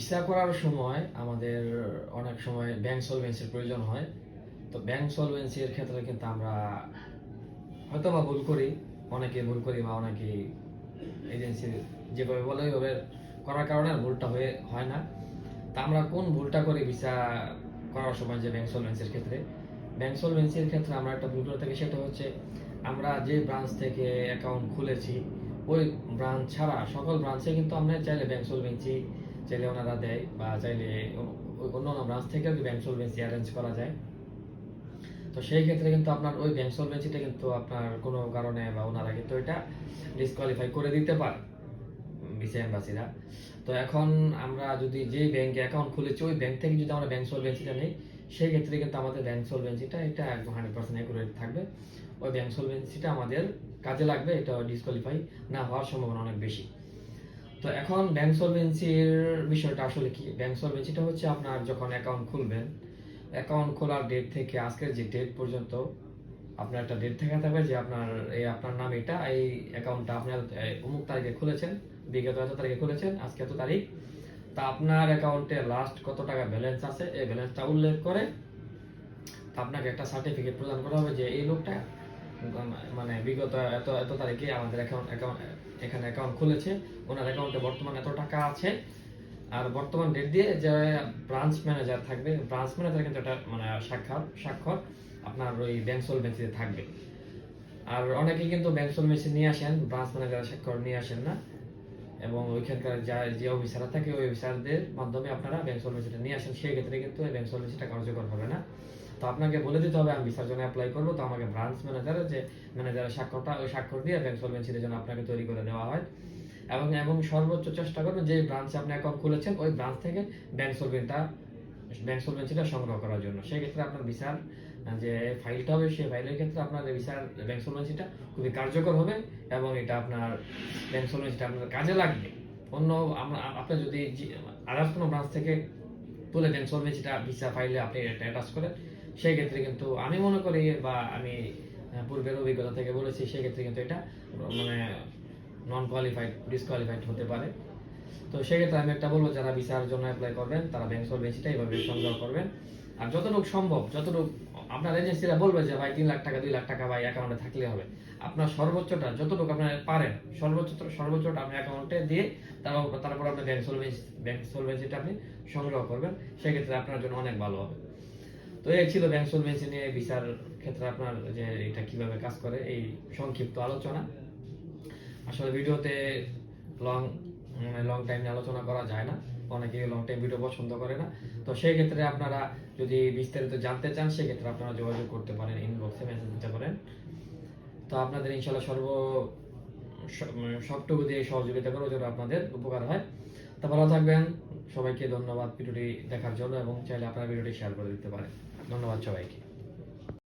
Visa করার সময় আমাদের অনেক সময় ব্যাংক সলভেন্সির প্রয়োজন হয়। তো ব্যাংক সলভেন্সির ক্ষেত্রে কিন্তু আমরা হয়তো বা ভুল করি, অনেকে ভুল করি বা অনেকে এজেন্সি যেভাবে বলে ওইভাবে করার কারণে ভুলটা হয়ে, হয় না। তা আমরা কোন ভুলটা করি ভিসা করার সময় যে ব্যাংক সলভেন্সির ক্ষেত্রে? ব্যাংক সলভেন্সির ক্ষেত্রে আমরা একটা ভুল করে থাকি, সেটা হচ্ছে আমরা যে ব্রাঞ্চ থেকে অ্যাকাউন্ট খুলেছি, ওই ব্রাঞ্চ ছাড়া সকল ব্রাঞ্চে কিন্তু আমরা চাইলে ব্যাংক সলভেন্সি চাইলে ওনারা দেয় বা চাইলে অন্য অন্য ব্রাঞ্চ থেকেও কি ব্যাংক সলভেন্সি অ্যারেঞ্জ করা যায়? তো সেই ক্ষেত্রে কিন্তু আপনার ওই ব্যাংক সলভেন্সিটা কিন্তু আপনার কোনো কারণে বা ওনারা কিন্তু এটা ডিসকোয়ালিফাই করে দিতে পারে ভিসা এম্বাসিরা তো এখন আমরা যদি যেই ব্যাংকে অ্যাকাউন্ট খুলেছি, ওই ব্যাংক থেকে যদি আমরা ব্যাংক সলভেন্সিটা নেই, সেই ক্ষেত্রে কিন্তু আমাদের ব্যাংক সলভেন্সিটা এটা একদম হান্ড্রেড পার্সেন্ট অ্যাকুরেট থাকবে। ওই ব্যাংক সলভেন্সিটা আমাদের কাজে লাগবে, এটা ডিসকোয়ালিফাই না হওয়ার সম্ভাবনা অনেক বেশি। তো এখন ব্যাংক সলভেন্সির বিষয়টা আসলে কি? ব্যাংক সলভেন্সিটা হচ্ছে আপনার যখন অ্যাকাউন্ট খুলবেন অ্যাকাউন্ট খোলার ডেট থেকে আজকের যে ডেট পর্যন্ত আপনার একটা ডেট থেকে থাকবে যে আপনার, এই আপনার নাম এটা, এই অ্যাকাউন্টটা আপনার অমুক তারিখে খুলেছেন, বিগত এত তারিখে খুলেছেন, আজকে এত তারিখ, তা আপনার অ্যাকাউন্টে লাস্ট কত টাকা ব্যালেন্স আছে? এই ব্যালেন্সটা উল্লেখ করে আপনাকে একটা সার্টিফিকেট প্রদান করা হবে যে এই লোকটা মানে বিগত এত এত তারিখে আমাদের অ্যাকাউন্ট অ্যাকাউন্ট এখানে অ্যাকাউন্ট খুলেছে। ওনার অ্যাকাউন্টে বর্তমানে এত টাকা আছে। আর বর্তমান ডেট দিয়ে যে ব্রাঞ্চ ম্যানেজার থাকবে ব্রাঞ্চ ম্যানেজার কিন্তু একটা মানে স্বাক্ষর স্বাক্ষর আপনার ওই ব্যাংক সলভেন্সিতে থাকবে। আর অনেকেই কিন্তু ব্যাংক সলভেন্সি নিয়ে আসেন ব্রাঞ্চ ম্যানেজার স্বাক্ষর নিয়ে আসেন না। এবং ওইখানকার যা, যে অফিসাররা থাকে, ওই অফিসারদের মাধ্যমে আপনারা ব্যাংক সলভেন্সিটা নিয়ে আসেন। সেই ক্ষেত্রে কিন্তু এই ব্যাংক সলভেন্সিটা কার্যকর হবে না। তো আপনাকে বলে দিতে হবে, আমি ভিসার জন্য অ্যাপ্লাই করব। তো আমাকে ব্রাঞ্চ ম্যানেজারের যে ম্যানেজারের স্বাক্ষরটা ওই স্বাক্ষর দিয়ে ব্যাংক সলভেন্সির জন্য আপনাকে তৈরি করে দেওয়া হয়। এবং এবং সর্বোচ্চ চেষ্টা করবেন যে ব্রাঞ্চে আপনি অ্যাকাউন্ট খুলেছেন, ওই ব্রাঞ্চ থেকে ব্যাংক সলভেন্টটা ব্যাংক সলভেন্সিটা সংগ্রহ করার জন্য। সেই ক্ষেত্রে আপনার ভিসার যে ফাইলটা হবে, সেই ফাইলের ক্ষেত্রে আপনার ভিসার ব্যাংক সলভেন্সিটা খুবই কার্যকর হবে এবং এটা আপনার ব্যাংক সলভেন্সিটা আপনার কাজে লাগবে। অন্য আপনি যদি আদার্স কোনো ব্রাঞ্চ থেকে তুলে ব্যাংক সলভেন্সিটা ভিসা ফাইলে আপনি এটা অ্যাটাচ করেন, সেই ক্ষেত্রে কিন্তু আমি মনে করি বা আমি পূর্বের অভিজ্ঞতা থেকে বলেছি সেক্ষেত্রে কিন্তু এটা মানে নন কোয়ালিফাইড ডিসকোয়ালিফাইড হতে পারে। তো সেক্ষেত্রে আমি একটা বলব, যারা ভিসার জন্য অ্যাপ্লাই করবেন, তারা ব্যাংক সলভেন্সিটা এইভাবে সংগ্রহ করবেন। আর যতটুকু সম্ভব, যতটুকু আপনার এজেন্সিরা বলবে যে, ভাই, তিন লাখ টাকা, দুই লাখ টাকা, ভাই অ্যাকাউন্টে থাকলে হবে। আপনার সর্বোচ্চটা, যতটুকু আপনার পারেন, সর্বোচ্চ, সর্বোচ্চটা আপনি অ্যাকাউন্টে দিয়ে তারপর তারপর আপনি ব্যাংক সলভেন্সি ব্যাংক সলভেন্সিটা আপনি সংগ্রহ করবেন। সেক্ষেত্রে আপনার জন্য অনেক ভালো হবে। তো এই ছিল ব্যাংক সলভেন্সি নিয়ে বিচার ক্ষেত্রে আপনার যে এটা কীভাবে কাজ করে, এই সংক্ষিপ্ত আলোচনা। আসলে ভিডিওতে লং লং টাইম আলোচনা করা যায় না। অনেকে লং টাইম ভিডিও পছন্দ করে না। তো সেই ক্ষেত্রে আপনারা যদি বিস্তারিত জানতে চান সেক্ষেত্রে আপনারা যোগাযোগ করতে পারেন ইনবক্সে মেসেজ দিতে পারেন। তো আপনাদের ইনশাল্লাহ সর্ব উম, সবটুকু দিয়ে সহযোগিতা করব যেন আপনাদের উপকার হয়। তো ভালো থাকবেন। সবাইকে ধন্যবাদ ভিডিওটি দেখার জন্য এবং চাইলে আপনারা ভিডিওটি শেয়ার করে দিতে পারেন। ধন্যবাদ সবাইকে।